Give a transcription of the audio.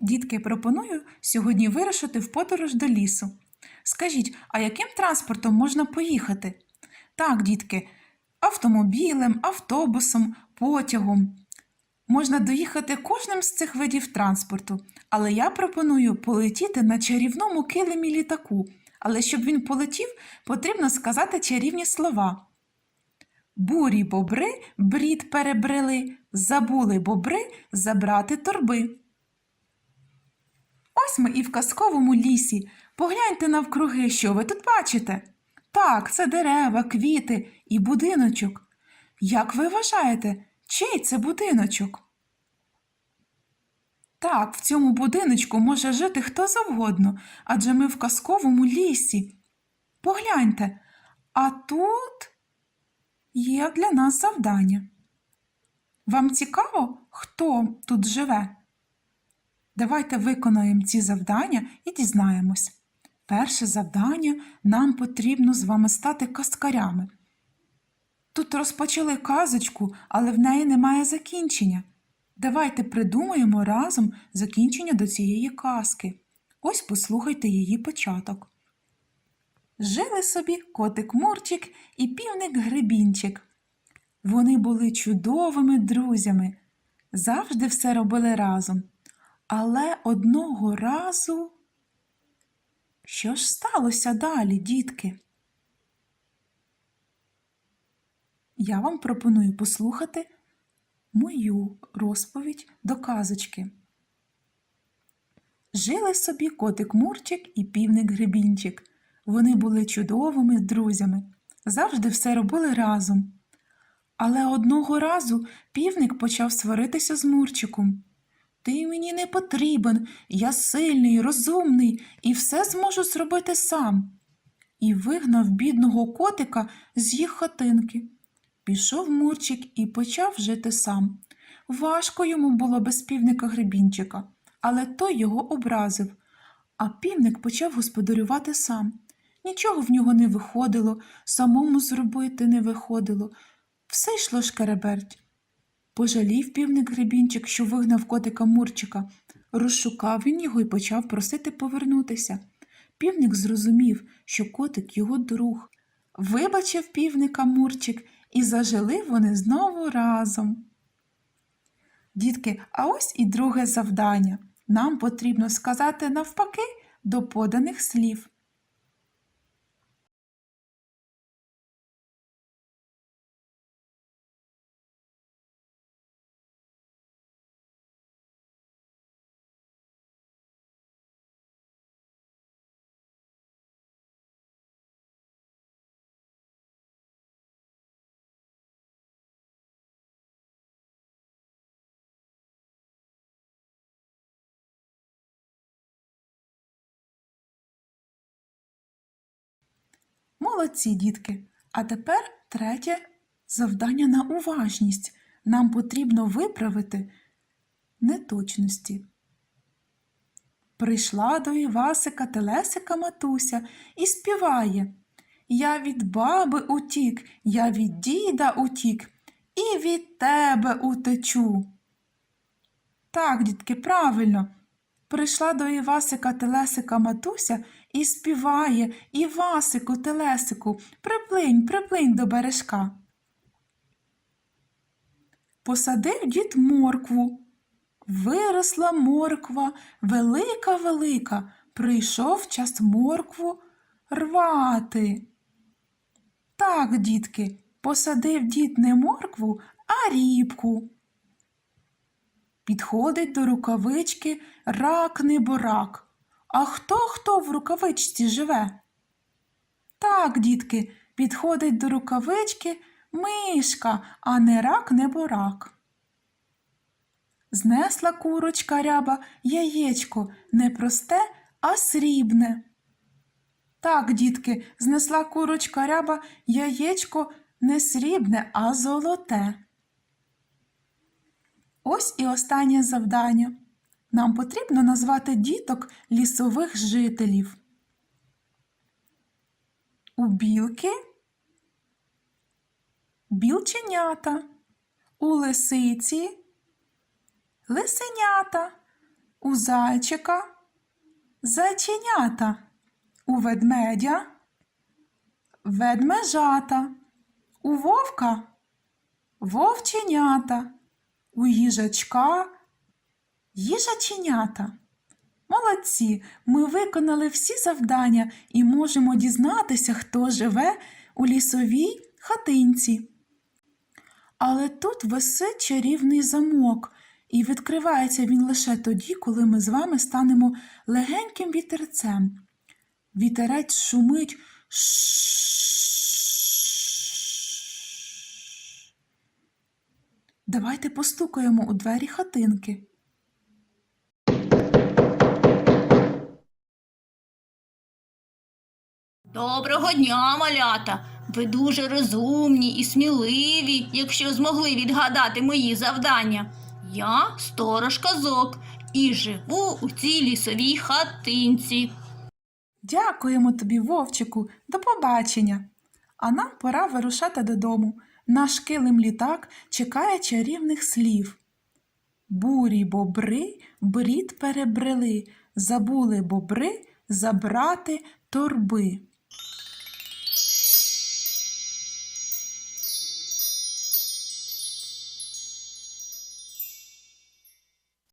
Дітки, пропоную сьогодні вирушити в подорож до лісу. Скажіть, а яким транспортом можна поїхати? Так, дітки, автомобілем, автобусом, потягом. Можна доїхати кожним з цих видів транспорту, але я пропоную полетіти на чарівному килимі літаку. Але щоб він полетів, потрібно сказати чарівні слова. Бурі бобри брід перебрели, забули бобри забрати торби. Ось ми і в казковому лісі. Погляньте навкруги, що ви тут бачите. Так, це дерева, квіти і будиночок. Як ви вважаєте, чий це будиночок? Так, в цьому будиночку може жити хто завгодно, адже ми в казковому лісі. Погляньте, а тут є для нас завдання. Вам цікаво, хто тут живе? Давайте виконаємо ці завдання і дізнаємось. Перше завдання нам потрібно з вами стати каскарями. Тут розпочали казочку, але в неї немає закінчення. Давайте придумаємо разом закінчення до цієї казки. Ось послухайте її початок. Жили собі котик Мурчик і півник Грибінчик. Вони були чудовими друзями, завжди все робили разом. Але одного разу. Що ж сталося далі, дітки? Я вам пропоную послухати мою розповідь до казочки. Жили собі котик Мурчик і півник Грибінчик. Вони були чудовими друзями, завжди все робили разом. Але одного разу півник почав сваритися з Мурчиком. Ти мені не потрібен, я сильний, розумний і все зможу зробити сам. І вигнав бідного котика з їх хатинки. Пішов Мурчик і почав жити сам. Важко йому було без півника Гребінчика, але той його образив, а півник почав господарювати сам. Нічого в нього не виходило, самому зробити не виходило. Все йшло шкереберть. Пожалів півник Гребінчик, що вигнав котика Мурчика. Розшукав він його і почав просити повернутися. Півник зрозумів, що котик його друг. Вибачив півника Мурчик, і зажили вони знову разом. Дітки, а ось і друге завдання. Нам потрібно сказати навпаки до поданих слів. Молодці, дітки. А тепер третє завдання на уважність. Нам потрібно виправити неточності. Прийшла до Івасика Телесика матуся і співає Я від баби утік, я від діда утік, і від тебе утечу. Так, дітки, правильно. Прийшла до Івасика Телесика матуся і співає Івасику Телесику, приплинь, приплинь до бережка. Посадив дід моркву. Виросла морква, велика велика, прийшов час моркву рвати. Так, дітки, посадив дід не моркву, а рібку. Підходить до рукавички рак неборак. А хто хто в рукавичці живе? Так, дітки, підходить до рукавички мишка, а не рак неборак. Знесла курочка ряба яєчко не просте, а срібне. Так, дітки, знесла курочка ряба яєчко не срібне, а золоте. Ось і останнє завдання. Нам потрібно назвати діток лісових жителів. У білки білченята, у лисиці лисенята, у зайчика зайченята, у ведмедя ведмежата, у вовка вовченята, у їжачка їжаченята. Молодці, ми виконали всі завдання і можемо дізнатися, хто живе у лісовій хатинці. Але тут висить чарівний замок, і відкривається він лише тоді, коли ми з вами станемо легеньким вітерцем. Вітерець шумить. Давайте постукаємо у двері хатинки. Доброго дня, малята! Ви дуже розумні і сміливі, якщо змогли відгадати мої завдання. Я сторож казок і живу у цій лісовій хатинці. Дякуємо тобі, вовчику, до побачення. А нам пора вирушати додому. Наш килим літак чекає чарівних слів. Бурі бобри брід перебрели, забули бобри забрати торби.